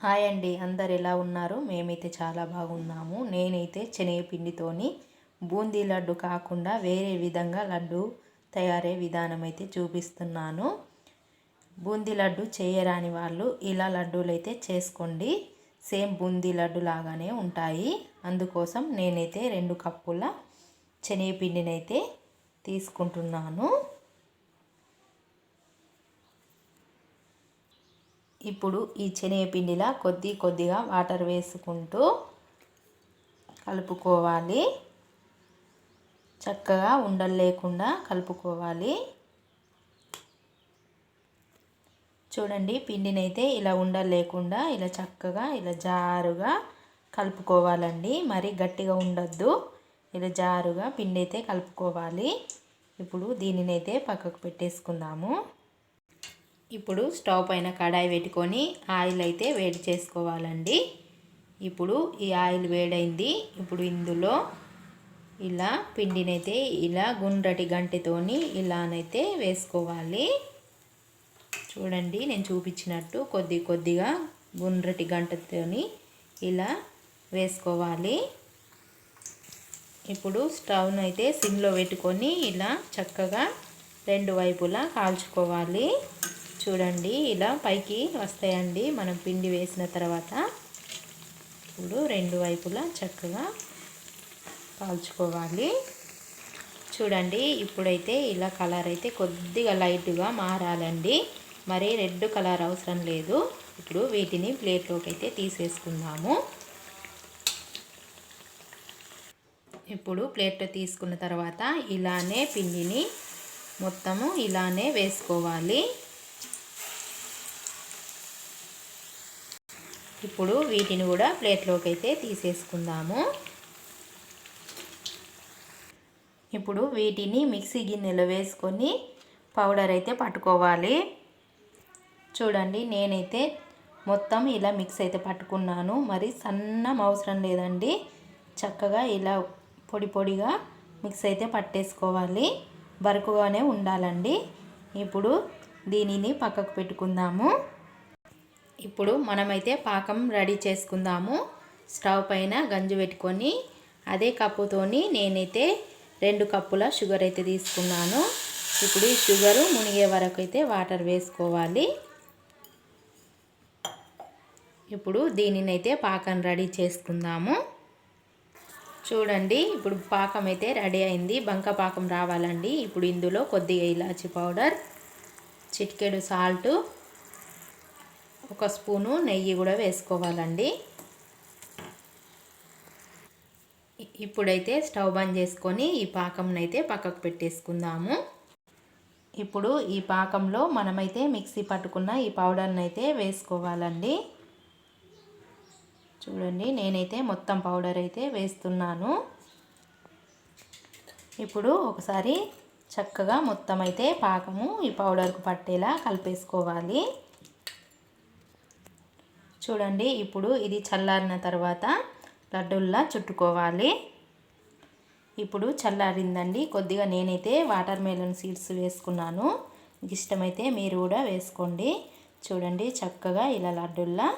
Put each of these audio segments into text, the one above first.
Hi అండి. అందరు ఎలా ఉన్నారు? మేమైతే చాలా బాగున్నాము. నేనైతే శనగపిండితోని బూందీ లడ్డు కాకుండా వేరే విధంగా లడ్డు తయారే విధానం అయితే చూపిస్తున్నాను. బూందీ లడ్డు చేయరాని వాళ్ళు ఇలా లడ్డూలు అయితే చేసుకోండి. సేమ్ బూందీ లడ్డు లాగానే ఉంటాయి. అందుకోసం నేనైతే రెండు కప్పుల శనగపిండినైతే తీసుకుంటున్నాను. ఇప్పుడు ఈ శనగపిండిలా కొద్ది కొద్దిగా వాటర్ వేసుకుంటూ కలుపుకోవాలి. చక్కగా ఉండలు లేకుండా కలుపుకోవాలి. చూడండి పిండినైతే ఇలా ఉండలు లేకుండా ఇలా చక్కగా ఇలా జారుగా కలుపుకోవాలండి. మరి గట్టిగా ఉండొద్దు. ఇలా జారుగా పిండి అయితే కలుపుకోవాలి. ఇప్పుడు దీనినైతే పక్కకు పెట్టేసుకుందాము. ఇప్పుడు స్టవ్ పైన కడాయి పెట్టుకొని ఆయిల్ అయితే వేడి చేసుకోవాలండి. ఇప్పుడు ఈ ఆయిల్ వేడైంది. ఇప్పుడు ఇందులో ఇలా పిండినైతే ఇలా గుండ్రటి గంటతోని ఇలానైతే వేసుకోవాలి. చూడండి నేను చూపించినట్టు కొద్ది కొద్దిగా గుండ్రటి గంటతోని ఇలా వేసుకోవాలి. ఇప్పుడు స్టవ్ను అయితే సిమ్లో పెట్టుకొని ఇలా చక్కగా రెండు వైపులా కాల్చుకోవాలి. చూడండి ఇలా పైకి వస్తాయండి. మనం పిండి వేసిన తర్వాత ఇప్పుడు రెండు వైపులా చక్కగా కాల్చుకోవాలి. చూడండి ఇప్పుడైతే ఇలా కలర్ అయితే కొద్దిగా లైట్గా మారాలండి. మరి రెడ్ కలర్ అవసరం లేదు. ఇప్పుడు వీటిని ప్లేట్లోకి అయితే తీసేసుకుందాము. ఇప్పుడు ప్లేట్లో తీసుకున్న తర్వాత ఇలానే పిండిని మొత్తము ఇలానే వేసుకోవాలి. ఇప్పుడు వీటిని కూడా ప్లేట్లోకి అయితే తీసేసుకుందాము. ఇప్పుడు వీటిని మిక్సీ గిన్నెలో వేసుకొని పౌడర్ అయితే పట్టుకోవాలి. చూడండి నేనైతే మొత్తం ఇలా మిక్స్ అయితే పట్టుకున్నాను. మరి సన్నం అవసరం లేదండి. చక్కగా ఇలా పొడి పొడిగా మిక్స్ అయితే పట్టేసుకోవాలి. బరుకుగానే ఉండాలండి. ఇప్పుడు దీనిని పక్కకు పెట్టుకుందాము. ఇప్పుడు మనమైతే పాకం రెడీ చేసుకుందాము. స్టవ్ పైన గంజు పెట్టుకొని అదే కప్పుతోని నేనైతే రెండు కప్పుల షుగర్ అయితే తీసుకున్నాను. ఇప్పుడు ఈ షుగరు మునిగే వరకు అయితే వాటర్ వేసుకోవాలి. ఇప్పుడు దీనినైతే పాకం రెడీ చేసుకుందాము. చూడండి ఇప్పుడు పాకం అయితే రెడీ అయింది. బంక పాకం రావాలండి. ఇప్పుడు ఇందులో కొద్దిగా ఇలాచి పౌడర్ చిటికెడు సాల్టు ఒక స్పూను నెయ్యి కూడా వేసుకోవాలండి. ఇప్పుడైతే స్టవ్ బంద్ చేసుకొని ఈ పాకంనైతే పక్కకు పెట్టేసుకుందాము. ఇప్పుడు ఈ పాకంలో మనమైతే మిక్సీ పట్టుకున్న ఈ పౌడర్ని అయితే వేసుకోవాలండి. చూడండి నేనైతే మొత్తం పౌడర్ అయితే వేస్తున్నాను. ఇప్పుడు ఒకసారి చక్కగా మొత్తం అయితే పాకము ఈ పౌడర్కు పట్టేలా కలిపేసుకోవాలి. చూడండి ఇప్పుడు ఇది చల్లారిన తర్వాత లడ్డుల్లా చుట్టుకోవాలి. ఇప్పుడు చల్లారిందండి. కొద్దిగా నేనైతే వాటర్ మెలన్ సీడ్స్ వేసుకున్నాను. మీకు ఇష్టమైతే మీరు కూడా వేసుకోండి. చూడండి చక్కగా ఇలా లడ్డుల్లా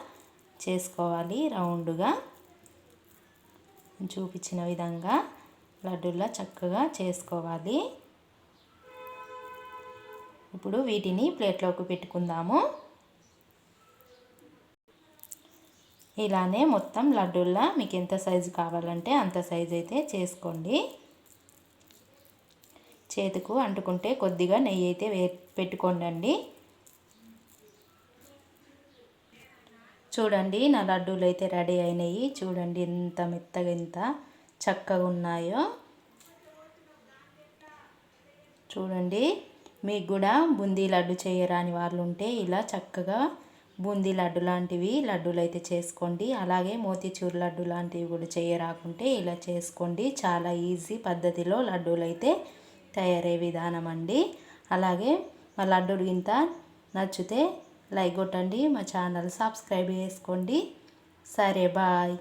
చేసుకోవాలి రౌండ్గా. చూపించిన విధంగా లడ్డుల్లా చక్కగా చేసుకోవాలి. ఇప్పుడు వీటిని ప్లేట్లోకి పెట్టుకుందాము. ఇలానే మొత్తం లడ్డూల్లా మీకు ఎంత సైజు కావాలంటే అంత సైజు అయితే చేసుకోండి. చేతుకు అంటుకుంటే కొద్దిగా నెయ్యి అయితే వే పెట్టుకోండి చూడండి నా లడ్డూలు అయితే రెడీ అయినాయి. చూడండి ఎంత మెత్తగా ఎంత చక్కగా ఉన్నాయో. చూడండి మీకు కూడా బుందీ లడ్డు చేయరాని వాళ్ళు ఉంటే ఇలా చక్కగా బూందీ లడ్డు లాంటివి లడ్డూలు అయితే చేసుకోండి. అలాగే మోతీచూర్ లడ్డు లాంటివి కూడా చేయరాకుంటే ఇలా చేసుకోండి. చాలా ఈజీ పద్ధతిలో లడ్డూలు అయితే తయారయ్యే విధానం అండి. అలాగే మా లడ్డూలు ఇంత నచ్చితే లైక్ కొట్టండి. మా ఛానల్ సబ్స్క్రైబ్ చేసుకోండి. సరే బాయ్.